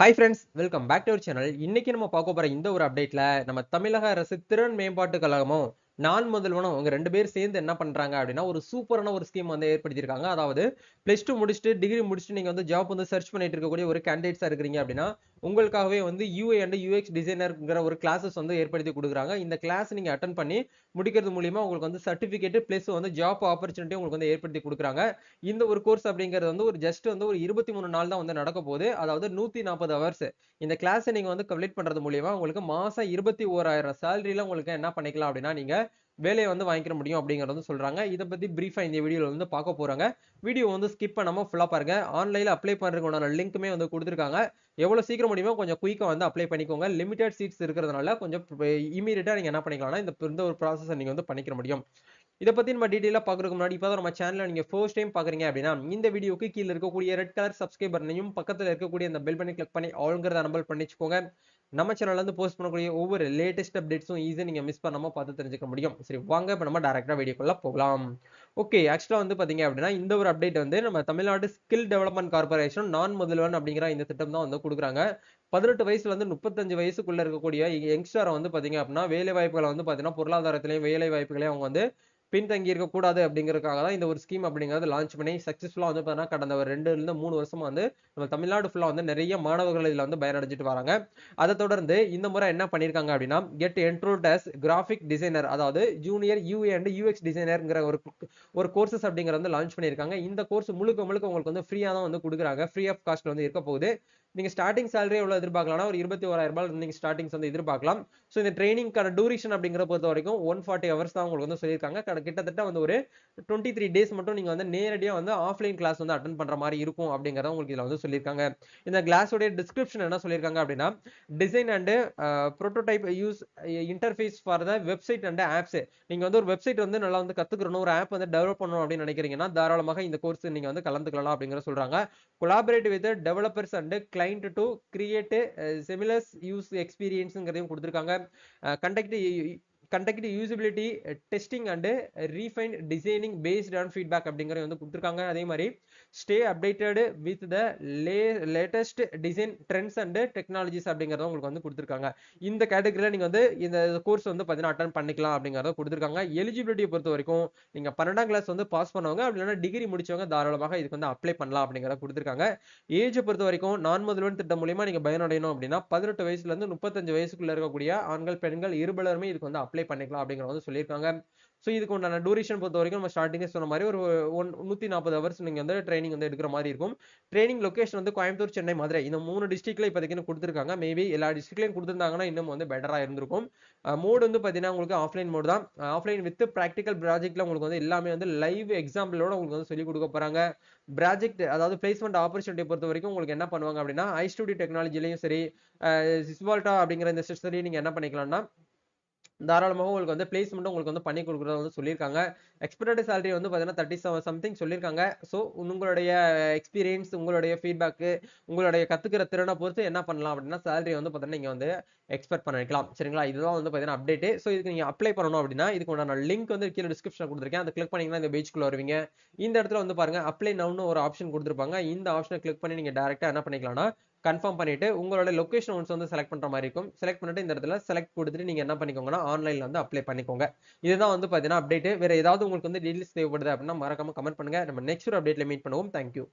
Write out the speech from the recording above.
Hi friends welcome back to our channel இன்னைக்கு நம்ம பார்க்க போற இந்த ஒரு அப்டேட்ல நம்ம தமிழக அரசு திறன் மேம்பாட்டு கழகமும் நான் முதல்வனும் அவங்க ரெண்டு பேர் சேர்ந்து என்ன பண்றாங்க அப்படின்னா ஒரு சூப்பரான ஒரு ஸ்கீம் வந்து ஏற்படுத்தியிருக்காங்க. அதாவது பிளஸ் டூ முடிச்சுட்டு டிகிரி முடிச்சுட்டு நீங்க வந்து ஜாப் வந்து சர்ச் பண்ணிட்டு இருக்கக்கூடிய ஒரு கேண்டிடேட்ஸா இருக்கிறீங்க அப்படின்னா உங்களுக்காகவே வந்து யூஏ அண்ட் யூஎக்ஸ் டிசைனர்ங்கிற ஒரு கிளாஸஸ் வந்து ஏற்படுத்தி கொடுக்குறாங்க. இந்த கிளாஸ் நீங்க அட்டன் பண்ணி முடிக்கிறது மூலியமா உங்களுக்கு வந்து சர்டிபிகேட் பிளஸ் வந்து ஜாப் ஆப்பர்ச்சுனிட்டி உங்களுக்கு வந்து ஏற்படுத்தி கொடுக்குறாங்க. இந்த ஒரு கோர்ஸ் அப்படிங்கிறது வந்து ஒரு ஜஸ்ட் வந்து ஒரு இருபத்தி மூணு நாள் தான் வந்து நடக்க போகுது. அதாவது நூத்தி நாற்பது ஹவர்ஸ் இந்த கிளாஸை நீங்க வந்து கம்ப்ளீட் பண்றது மூலியமா உங்களுக்கு மாசம் இருபத்தி ஓராயிரம் சேலரியில உங்களுக்கு என்ன பண்ணிக்கலாம் அப்படின்னா நீங்க வேலையை வந்து வாங்கிக்க முடியும் அப்படிங்கிறது சொல்கிறாங்க சொல்றாங்க. இதை பத்தி ப்ரீஃபாக இந்த வீடியோவில் வந்து பார்க்க போறாங்க. வீடியோ வந்து ஸ்கிப் பண்ணாமல் ஃபுல்லா பாருங்க. ஆன்லைன்ல அப்ளை பண்ணுறதுக்கான லிங்க்குமே வந்து கொடுத்துருக்காங்க. எவ்வளவு சீக்கிரம் முடியுமோ கொஞ்சம் குயிக்காக வந்து அப்ளை பண்ணிக்கோங்க. லிமிடெட் சீட்ஸ் இருக்கிறதுனால கொஞ்சம் இமீடியட்டாக நீங்க என்ன பண்ணிக்கலாம்னா இந்த இந்த ஒரு ப்ராசஸை நீங்கள் வந்து பண்ணிக்க முடியும். இதை பத்தி நம்ம டீட்டெயிலாக பார்க்குறதுக்கு முன்னாடி இப்போ நம்ம சேனலில் நீங்கள் ஃபர்ஸ்ட் டைம் பார்க்குறீங்க அப்படின்னா இந்த வீடியோக்கு கீழே இருக்கக்கூடிய ரெட் கலர் சப்ஸ்கிரைப் பட்டனையும் பக்கத்துல இருக்கக்கூடிய அந்த பெல் பண்ணி கிளிக் பண்ணி ஆளுங்கிறத அனபல் பண்ணிச்சுக்கோங்க. நம்ம சேனல்ல இருந்து போஸ்ட் பண்ணக்கூடிய ஒவ்வொரு லேட்டஸ்ட் அப்டேட்ஸும் ஈஸியாக நீங்க மிஸ் பண்ணாம பார்த்து தெரிஞ்சுக்க முடியும். சரி வாங்க இப்போ நம்ம டேரெக்டாக வீடியோக்குள்ளே போகலாம். ஓகே ஆக்சுவலா வந்து பாத்தீங்க அப்படின்னா இந்த ஒரு அப்டேட் வந்து நம்ம தமிழ்நாடு ஸ்கில் டெவலப்மெண்ட் கார்பரேஷன் நான் முதல்வன் அப்படிங்கிற இந்த திட்டம் தான் வந்து கொடுக்குறாங்க. பதினெட்டு வயசுல இருந்து முப்பத்தஞ்சு வயசுக்குள்ள இருக்கக்கூடிய யங்ஸ்டரை வந்து பாத்தீங்க அப்படின்னா வேலை வாய்ப்புகளை வந்து பாத்தீங்கன்னா பொருளாதாரத்திலையும் வேலை வாய்ப்புகளையும் அவங்க வந்து பின்தங்கி இருக்கக்கூடாது அப்படிங்கிறதுக்காக தான் இந்த ஒரு ஸ்கீம் அப்படிங்கிறது லான்ச் பண்ணி சக்ஸஸ்ஃபுல்லாக வந்து பார்த்தீங்கன்னா கடந்த ஒரு ரெண்டு இருந்து மூணு வருஷமா வந்து நம்ம தமிழ்நாடு ஃபுல்லாக வந்து நிறைய மாணவர்கள் இதில் வந்து பயனடைஞ்சிட்டு வராங்க. அதை தொடர்ந்து இந்த முறை என்ன பண்ணியிருக்காங்க அப்படின்னா get enrolled as graphic designer அதாவது ஜூனியர் யூஏ அண்ட் யூஎக்ஸ் டிசைனர்ங்கிற ஒரு ஒரு கோர்சஸ் அப்படிங்கிற வந்து லான்ச் பண்ணியிருக்காங்க இந்த கோர்ஸ் முழுக்க முழுக்க உங்களுக்கு வந்து ஃப்ரீயாக தான் வந்து கொடுக்குறாங்க. ஃப்ரீ ஆஃப் காஸ்ட் வந்து இருக்க போகுது. நீங்க ஸ்டார்டிங் சேலரி எவ்வளவு எதிர்பார்க்கலாம்னா ஒரு இருபத்தி ஓராயிரம் ரூபாய் நீங்க ஸ்டார்டிங்ஸ் வந்து எதிர்பார்க்கலாம். ஸோ இந்த ட்ரைனிங்கான டூரேஷன் அப்படிங்கிற பொறுத்த வரைக்கும் ஒன் ஃபார்ட்டி ஹவர்ஸ் தான் உங்களுக்கு வந்து சொல்லியிருக்காங்க. கிட்டத்தட்ட வந்து ஒரு டுவெண்ட்டி த்ரீ டேஸ் மட்டும் நீங்கள் வந்து நேரடியாக வந்து ஆஃப்லைன் கிளாஸ் வந்து அட்டன் பண்ணுற மாதிரி இருக்கும் அப்படிங்கிறத உங்களுக்கு இதில் வந்து சொல்லியிருக்காங்க. இந்த கிளாஸோடைய டிஸ்கிரிப்ஷன் என்ன சொல்லியிருக்காங்க அப்படின்னா design and prototype use interface for the website and apps நீங்க வந்து ஒரு வெப்சைட் வந்து நல்லா வந்து கத்துக்கணும் ஒரு ஆப் வந்து டெவலப் பண்ணணும் அப்படின்னு நினைக்கிறீங்கன்னா தாராளமாக இந்த கோர்ஸ் நீங்க வந்து கலந்துக்கலாம் அப்படிங்கிற சொல்றாங்க. Collaborate with developers and client to create seamless use எக்ஸ்பீரியன்ஸுங்கிறதையும் கொடுத்துருக்காங்க. Conduct conduct usability testing and refine designing based on feedback அப்படிங்கிறத வந்து கொடுத்துருக்காங்க. அதே மாதிரி stay updated with the Leh latest design trends and technologies அப்படிங்கிறத உங்களுக்கு வந்து கொடுத்துருக்காங்க. இந்த கேட்டகரியில் நீங்கள் வந்து இந்த கோர்ஸ் வந்து பார்த்தீங்கன்னா அட்டன் பண்ணிக்கலாம் அப்படிங்கிறத கொடுத்துருக்காங்க. எலிஜிபிலிட்டியை பொறுத்த வரைக்கும் நீங்கள் பன்னெண்டாம் கிளாஸ் வந்து பாஸ் பண்ணவங்க அப்படி இல்லைன்னா டிகிரி முடிச்சவங்க தாராளமாக இதுக்கு வந்து அப்ளை பண்ணலாம் அப்படிங்கிறத கொடுத்துருக்காங்க. ஏஜை பொறுத்த வரைக்கும் நான் முதல்வன் திட்டம் மூலியமாக நீங்கள் பயனடையணும் அப்படின்னா பதினெட்டு வயசுலேருந்து முப்பத்தஞ்சு வயசுக்குள்ளே இருக்கக்கூடிய ஆண்கள் பெண்கள் இருபலருமே இதுக்கு வந்து அப்ளை பண்ணிக்கலாம் அப்படிங்கிற வந்து சொல்லியிருக்காங்க. ஸோ இதுக்கு உண்டான டூரேஷன் பொறுத்த வரைக்கும் நம்ம ஸ்டார்டிங்கே சொன்ன மாதிரி ஒரு ஒன் நூற்றி நாற்பது ஹவர்ஸ் நீங்கள் வந்து ட்ரைனிங் வந்து எடுக்கிற மாதிரி இருக்கும். ட்ரைனிங் லொக்கேஷன் வந்து கோயம்புத்தூர் சென்னை மதுரை இந்த மூணு டிஸ்ட்ரிக்ட்ல இப்போதைக்கு கொடுத்துருக்காங்க. மேபி எல்லா டிஸ்ட்ரிக்ட்லையும் கொடுத்துருந்தாங்கன்னா இன்னும் வந்து பெட்டராக இருந்திருக்கும். மோடு வந்து பார்த்தீங்கன்னா உங்களுக்கு ஆஃப்லைன் மோடு தான். ஆஃப்லைன் வித் ப்ராக்டிக்கல் ப்ராஜெக்ட்ல உங்களுக்கு வந்து எல்லாமே வந்து லைவ் எக்ஸாம்பிளோட உங்களுக்கு வந்து சொல்லிக் கொடுக்க போறாங்க. ப்ராஜெக்ட் அதாவது பிளேஸ்மெண்ட் ஆப்பர்ச்சுனிட்டி பொறுத்த வரைக்கும் உங்களுக்கு என்ன பண்ணுவாங்க அப்படின்னா ஐ ஸ்டுடியோ டெக்னாலஜிலையும் சரி சிஸ்வால்டா அப்படிங்கிற இந்த சிஸ்டரி நீங்கள் என்ன பண்ணிக்கலாம்னா தாராளமாக உங்களுக்கு வந்து பிளேஸ்மெண்ட்டும் உங்களுக்கு வந்து பண்ணி கொடுக்குறத வந்து சொல்லியிருக்காங்க. எக்ஸ்பெக்டட் சேலரி வந்து பார்த்தீங்கன்னா தேர்ட்டி சம்திங் சொல்லியிருக்காங்க. ஸோ உங்களுடைய எக்ஸ்பீரியன்ஸ் உங்களுடைய ஃபீட்பேக்கு உங்களுடைய கத்துக்கிற திறனை பொறுத்து என்ன பண்ணலாம் அப்படின்னா சேலரி வந்து பார்த்தீங்கன்னா நீங்கள் வந்து எக்ஸ்பெக்ட் பண்ணிக்கலாம் சரிங்களா? இதுதான் வந்து பார்த்தீங்கன்னா அப்டேட் ஸோ இதுக்கு நீங்கள் அப்ளை பண்ணணும் அப்படின்னா இதுக்கு உண்டான லிங்க் வந்து கீழே டிஸ்கிரிப்ஷன் கொடுத்துருக்கேன். அதை கிளிக் பண்ணிங்கன்னா இந்த பேஜ்க்குள்ள வருவீங்க. இந்த இடத்துல வந்து பாருங்க அப்ளை நவுன்னு ஒரு ஆப்ஷன் கொடுத்துருப்பாங்க. இந்த ஆப்ஷனை கிளிக் பண்ணி நீங்கள் டேரெக்டாக என்ன பண்ணிக்கலாம்னா கன்ஃபார்ம் பண்ணிட்டு உங்களோட லொகேஷன் ஒன்ஸ் வந்து செலக்ட் பண்ற மாதிரி இருக்கும். செலக்ட் பண்ணிட்டு இந்த இடத்துல செலக்ட் கொடுத்துட்டு நீங்க என்ன பண்ணிக்கோங்கன்னா ஆன்லைன்ல வந்து அப்ளை பண்ணிக்கோங்க. இதுதான் வந்து பாத்தீங்கன்னா அப்டேட் வேற ஏதாவது உங்களுக்கு வந்து டீட்டெயில்ஸ் தேவைப்படுது அப்படின்னா மறக்காம கமெண்ட் பண்ணுங்க. நம்ம நெக்ஸ்ட் ஒரு அப்டேட்ல மீட் பண்ணுவோம். தேங்க்யூ